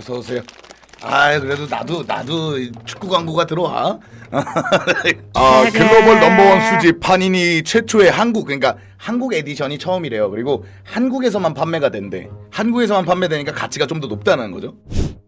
어서 오세요. 아 그래도 나도 나도 축구 광고가 들어와. 아 글로벌 넘버원 수집 판이니 최초의 한국 그러니까 한국 에디션이 처음이래요. 그리고 한국에서만 판매가 된대. 한국에서만 판매되니까 가치가 좀 더 높다는 거죠.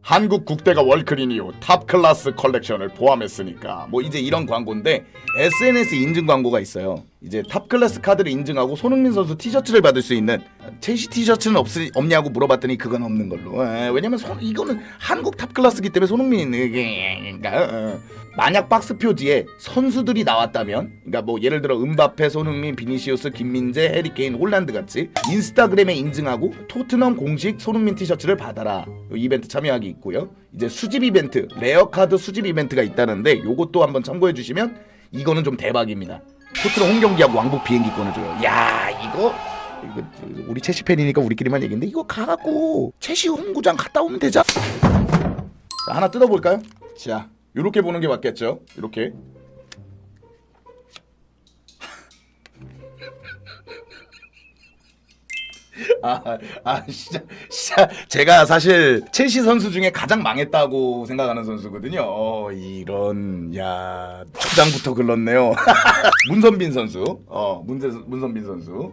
한국 국대가 이후 탑 클래스 컬렉션을 포함했으니까 뭐 이제 이런 광고인데 SNS 인증 광고가 있어요. 이제 탑 클래스 카드를 인증하고 손흥민 선수 티셔츠를 받을 수 있는 첼시 티셔츠는 없, 없냐고 물어봤더니 그건 없는 걸로. 에, 왜냐면 손, 이거는 한국 탑 클래스기 때문에 손흥민이니까. 어. 만약 박스 표지에 선수들이 나왔다면, 그러니까 뭐 예를 들어 은바페, 손흥민, 비니시우스, 김민재, 해리케인, 홀란드 같이 인스타그램에 인증하고 토트넘 공식 손흥민 티셔츠를 받아라. 요 이벤트 참여하기 있고요. 이제 수집 이벤트, 레어 카드 수집 이벤트가 있다는데 요것도 한번 참고해 주시면 이거는 좀 대박입니다. 토트넘 홈 경기하고 왕복 비행기권을 줘요. 야 이거 이거 우리 체시 팬이니까 우리끼리만 얘기인데 이거 가갖고 체시 홈구장 갔다 오면 되자. 자, 하나 뜯어볼까요? 자, 요렇게 보는 게 맞겠죠? 요렇게. 아, 아, 진짜, 진짜, 제가 사실 첼시 선수 중에 가장 망했다고 생각하는 선수거든요. 어, 이런, 야, 초장부터 글렀네요. 문선빈 선수, 어, 문제, 문선빈 선수.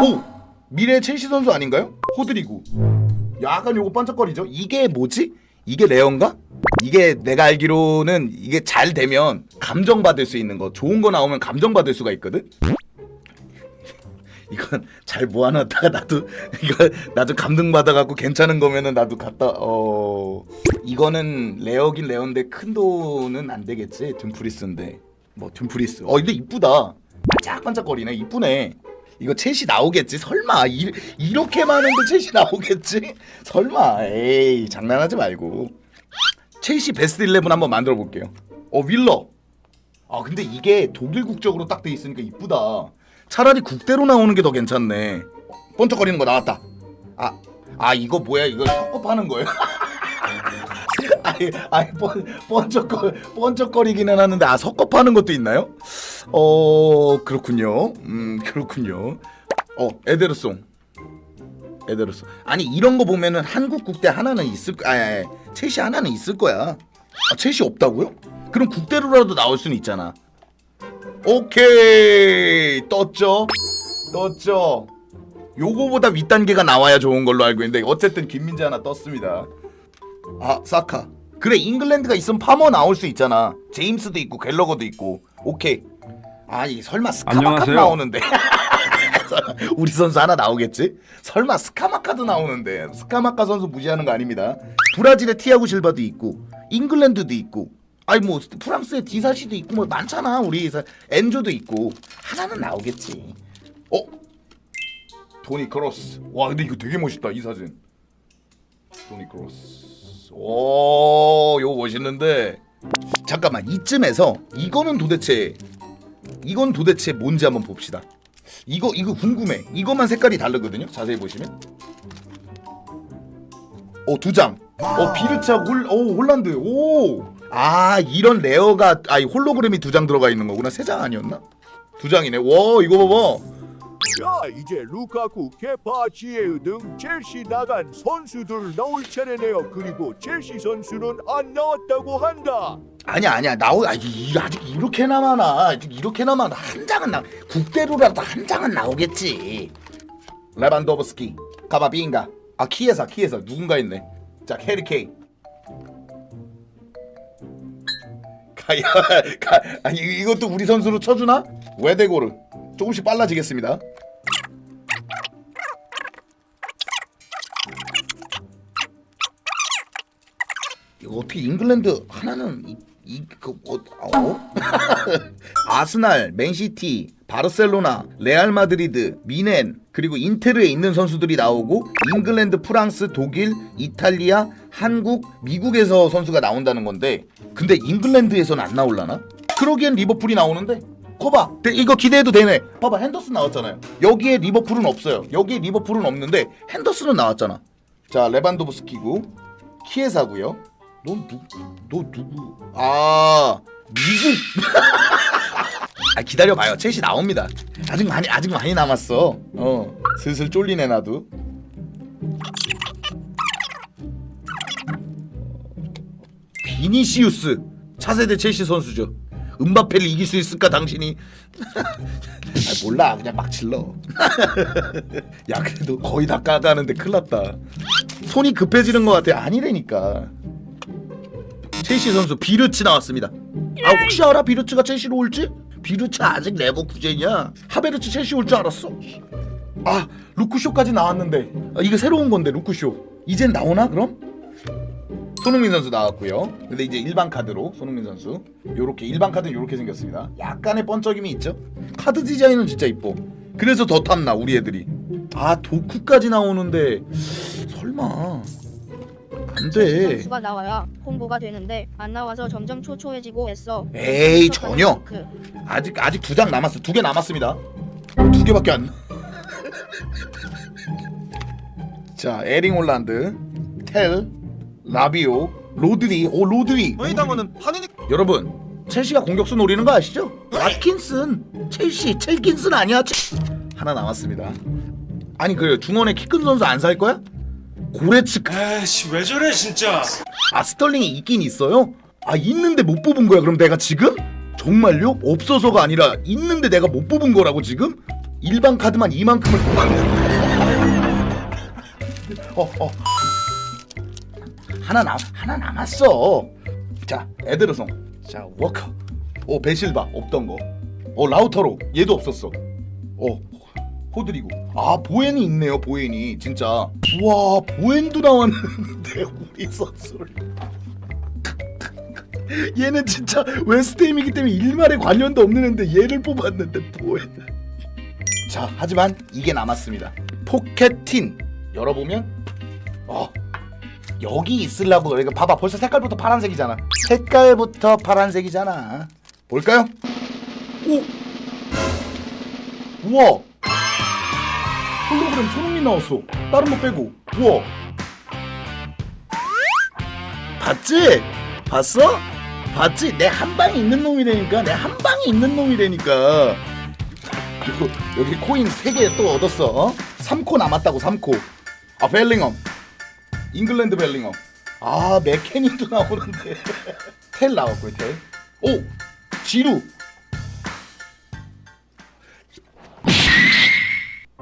오, 미래 첼시 선수 아닌가요? 호드리구. 약간 요거 반짝거리죠? 이게 뭐지? 이게 레어인가? 이게 내가 알기로는 이게 잘 되면 감정받을 수 있는 거 좋은 거 나오면 감정받을 수가 있거든? 이건 잘 모아놨다가 나도 이거 나도 감동 받아갖고 괜찮은 거면은 나도 갖다 어. 이거는 레어긴 레어인데 큰 돈은 안 되겠지? 둠프리스인데. 뭐 둠프리스. 어 근데 이쁘다. 반짝반짝거리네. 이쁘네. 이거 첼시 나오겠지? 설마. 이, 이렇게 많은데 첼시 나오겠지? 설마. 에이 장난하지 말고. 첼시 베스트 11 한번 만들어 볼게요. 어 윌러. 아 근데 이게 독일 국적으로 딱 돼 있으니까 이쁘다. 차라리 국대로 나오는 게 더 괜찮네. 번쩍거리는 거 나왔다. 아, 아 이거 뭐야? 이거 파는 거예요? 아니, 아니 번, 번쩍거 번쩍거리기는 하는데 아 섞어 파는 것도 있나요? 어 그렇군요. 음 그렇군요. 어 에데르송. 에데르송. 아니 이런 거 보면은 한국 국대 하나는 있을 거. 아니 첼시 하나는 있을 거야. 아 첼시 없다고요? 그럼 국대로라도 나올 수는 있잖아. 오케이 떴죠? 떴죠? 요거보다 윗단계가 나와야 좋은 걸로 알고 있는데 어쨌든 김민재 하나 떴습니다. 아 사카. 그래 잉글랜드가 있으면 파머 나올 수 있잖아. 제임스도 있고 갤러거도 있고. 오케이. 아니 설마 스카마카 안녕하세요. 나오는데. 우리 선수 하나 나오겠지? 설마 스카마카도 나오는데 스카마카 선수 무시하는 거 아닙니다. 브라질의 티아고 실바도 있고 잉글랜드도 있고 아니 뭐 프랑스의 디사시도 있고 뭐 많잖아 우리 사- 엔조도 있고 하나는 나오겠지. 어? 토니 크로스. 와 근데 이거 되게 멋있다 이 사진. 토니 크로스. 오 이거 멋있는데 잠깐만 이쯤에서 이거는 도대체 이건 도대체 뭔지 한번 봅시다. 이거 이거 궁금해. 이것만 색깔이 다르거든요. 자세히 보시면. 어두 장. 어 비르차 홀, 오 홀란드. 오. 아 이런 레어가 아이 홀로그램이 두 장 들어가 있는 거구나. 세 장 아니었나? 두 장이네. 와 이거 봐봐. 자 이제 루카쿠, 케파, 지에우 등 첼시 나간 선수들 나올 차례네요. 그리고 첼시 선수는 안 나왔다고 한다. 아니야 아니야 나오 아직 이- 아직 이렇게나 많아. 아직 이렇게나 많아. 한 장은 나 국대로라도 한 장은 나오겠지. 레반도브스키, 카바빙가. 아 키에사 키에사 누군가 있네. 자 캐리 케인. 야 가 아니 이- 이것도 우리 선수로 쳐주나? 외대고르 조금씩 빨라지겠습니다. 이거 어떻게 잉글랜드 하나는 이그 어, 어? 아스날, 맨시티, 바르셀로나, 레알 마드리드, 미넨 그리고 인테르에 있는 선수들이 나오고 잉글랜드, 프랑스, 독일, 이탈리아, 한국, 미국에서 선수가 나온다는 건데 근데 잉글랜드에서는 안 나올라나? 그러기엔 리버풀이 나오는데 데- 이거 기대해도 되네 봐봐 핸더슨 나왔잖아요 여기에 리버풀은 없어요 여기에 리버풀은 없는데 핸더슨은 나왔잖아 자 레반도브스키고 키에사고요 넌 누, 너 누구? 아 미국. 아 기다려봐요. 첼시 나옵니다. 아직 많이 아직 많이 남았어. 어 슬슬 쫄리네 나도. 비니시우스 차세대 첼시 선수죠. 은바페를 이길 수 있을까 당신이? 아, 몰라 그냥 막 질러. 야 그래도 거의 다 까가는데 큰일 났다. 손이 급해지는 것 같아. 아니라니까. 첼시 선수 비르치 나왔습니다. 아 혹시 알아 비르치가 첼시로 올지? 비르치 아직 레버쿠젠이야. 하베르치 첼시 올 줄 알았어. 아 루쿠쇼까지 나왔는데 아, 이거 새로운 건데 루쿠쇼 이젠 나오나 그럼? 손흥민 선수 나왔고요. 근데 이제 일반 카드로 손흥민 선수 요렇게 일반 카드는 요렇게 생겼습니다. 약간의 번쩍임이 있죠. 카드 디자인은 진짜 이뻐. 그래서 더 탐나 우리 애들이. 아 도쿠까지 나오는데 설마 안돼. 선수가 나와야 홍보가 되는데 안 나와서 점점 초조해지고 했어. 에이 전혀. 그 아직 아직 두 장 남았어. 두 개 남았습니다. 두 개밖에 안. 자, 에링 홀란드, 텔, 라비오, 로드리. 오 로드리. 왜이다면은 판이니 여러분, 첼시가 공격수 노리는 거 아시죠? 왓킨슨, 첼시, 첼킨슨 아니야? 첼- 하나 남았습니다. 아니 그 중원에 키 큰 선수 안 살 거야? 고레츠 에이씨 왜 저래 진짜 아 스털링이 있긴 있어요? 아 있는데 못 뽑은 거야 그럼 내가 지금? 정말요? 없어서가 아니라 있는데 내가 못 뽑은 거라고 지금? 일반 카드만 이만큼을 어, 어. 하나 남 하나 남았어 자 에드르송 자 워커 오 베실바 없던 거 어 라우터로 얘도 없었어 어 호드리고. 아 보엔이 있네요 보엔이. 진짜. 와 보엔도 나왔는데 우리 선수를. 얘는 진짜 웨스트햄이기 때문에 일말에 관련도 없는 애인데 얘를 뽑았는데 보엔. 자 하지만 이게 남았습니다. 포켓틴. 열어보면 어 여기 있으려고 이거 봐봐. 벌써 색깔부터 파란색이잖아. 색깔부터 파란색이잖아. 볼까요? 오! 우와 홀로그램 손흥민 나왔어 다른 거 빼고. 우와. 봤지? 봤어? 봤지? 내 한 방에 있는 놈이라니까 내 한 방에 있는 놈이라니까. 그리고 여기 코인 3개 또 얻었어 어? 3코 남았다고 3코. 아 벨링엄. 잉글랜드 벨링엄. 아 맥케니도 나오는데. 텔 나왔고요 텔 오! 지루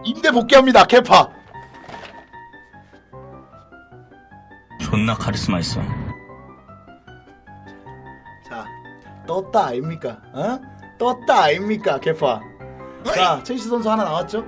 임대 복귀합니다 케파. 존나 카리스마 있어. 자 떴다 아닙니까? 어? 떴다 아닙니까 케파? 자 첼시 선수 하나 나왔죠?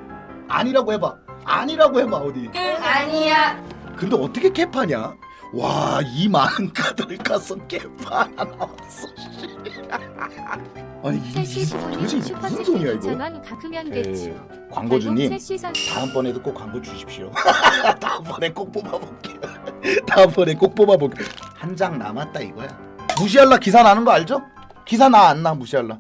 아니라고 해봐. 아니라고 해봐 어디? 아니야. 근데 어떻게 케파냐 와 이 많은 카드를 까서 케파 하나 나왔어 씨. 아니 이, 이 도대체 무슨 슈퍼채팅 소리야 이거 갚으면 됐죠. 광고주님 첼시 다음번에도 꼭 광고 주십시오. 다음번에 꼭 뽑아볼게요. 다음번에 꼭 뽑아볼게요. 한 장 남았다 이거야. 무시할라 기사 나는 거 알죠? 기사 나 안 나 무시할라.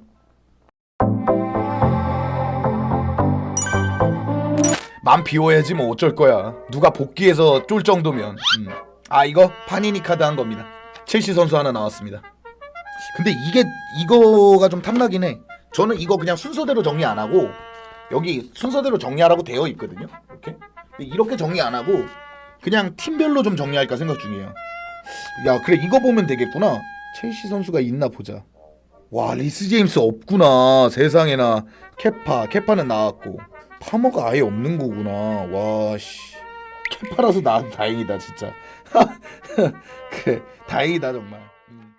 맘 비워야지 뭐 어쩔 거야. 누가 복귀해서 쫄 정도면. 음. 아 이거 파니니 카드 한 겁니다. 첼시 선수 하나 나왔습니다. 근데 이게 이거가 좀 탐나긴 해. 저는 이거 그냥 순서대로 정리 안 하고 여기 순서대로 정리하라고 되어 있거든요. 이렇게 근데 이렇게 정리 안 하고 그냥 팀별로 좀 정리할까 생각 중이에요. 야 그래 이거 보면 되겠구나. 첼시 선수가 있나 보자. 와 리스 제임스 없구나 세상에나 케파 케파는 나왔고 파머가 아예 없는 거구나. 와씨 케파라서 나 다행이다 진짜. 그래 다행이다 정말. 음.